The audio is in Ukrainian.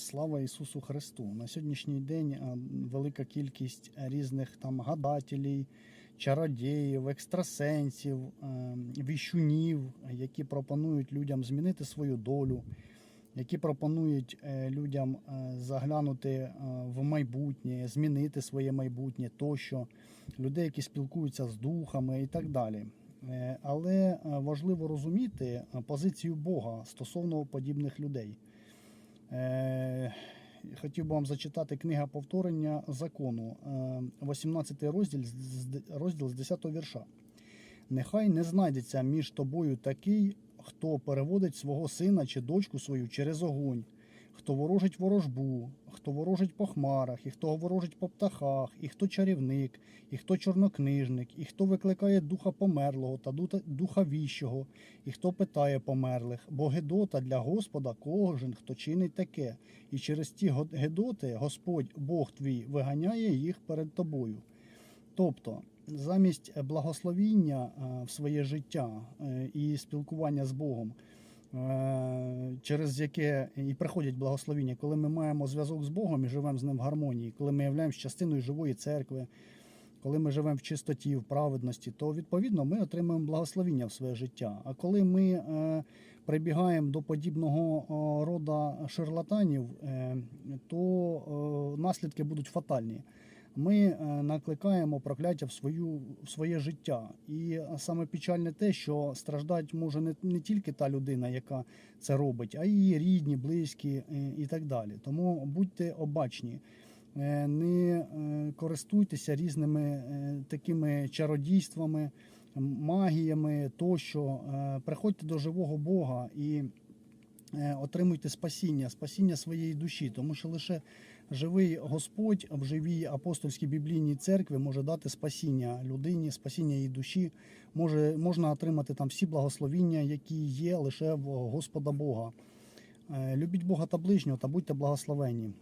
Слава Ісусу Христу! На сьогоднішній день велика кількість різних там гадателів, чародіїв, екстрасенсів, е, віщунів, які пропонують людям змінити свою долю, які пропонують е, людям е, заглянути е, в майбутнє, змінити своє майбутнє тощо, людей, які спілкуються з духами і так далі. Е, Але е, важливо розуміти е, позицію Бога стосовно подібних людей. Е, Хотів би вам зачитати книга повторення закону, е, 18 розділ, з- з- розділ з 10 вірша. Нехай не знайдеться між тобою такий, хто переводить свого сина чи дочку свою через огонь, хто ворожить ворожбу, хто ворожить по хмарах, і хто ворожить по птахах, і хто чарівник, і хто чорнокнижник, і хто викликає духа померлого та духа віщого, і хто питає померлих, бо гедота для Господа кожен, хто чинить таке, і через ті гедоти Господь Бог твій виганяє їх перед тобою. Тобто, замість благословіння е, в своє життя е, і спілкування з Богом, через яке і приходять благословіння, коли ми маємо зв'язок з Богом і живемо з ним в гармонії, коли ми являємося частиною живої церкви, коли ми живемо в чистоті, в праведності, то відповідно ми отримуємо благословіння в своє життя. А коли ми е, прибігаємо до подібного рода шарлатанів, е, то е, наслідки будуть фатальні. Ми е, накликаємо прокляття в свою в своє життя, і саме печальне те, що страждати може не, не тільки та людина, яка це робить, а її рідні, близькі е, і так далі. Тому будьте обачні. Е, не е, користуйтеся різними е, такими чародійствами, магіями тощо. Е, Приходьте до живого Бога і е, отримуйте спасіння, спасіння своєї душі, тому що лише живий Господь в живій апостольській біблійній церкві може дати спасіння людині, спасіння її душі. Може, можна отримати там всі благословіння, які є лише в Господа Бога. Е, Любіть Бога та ближнього та будьте благословенні.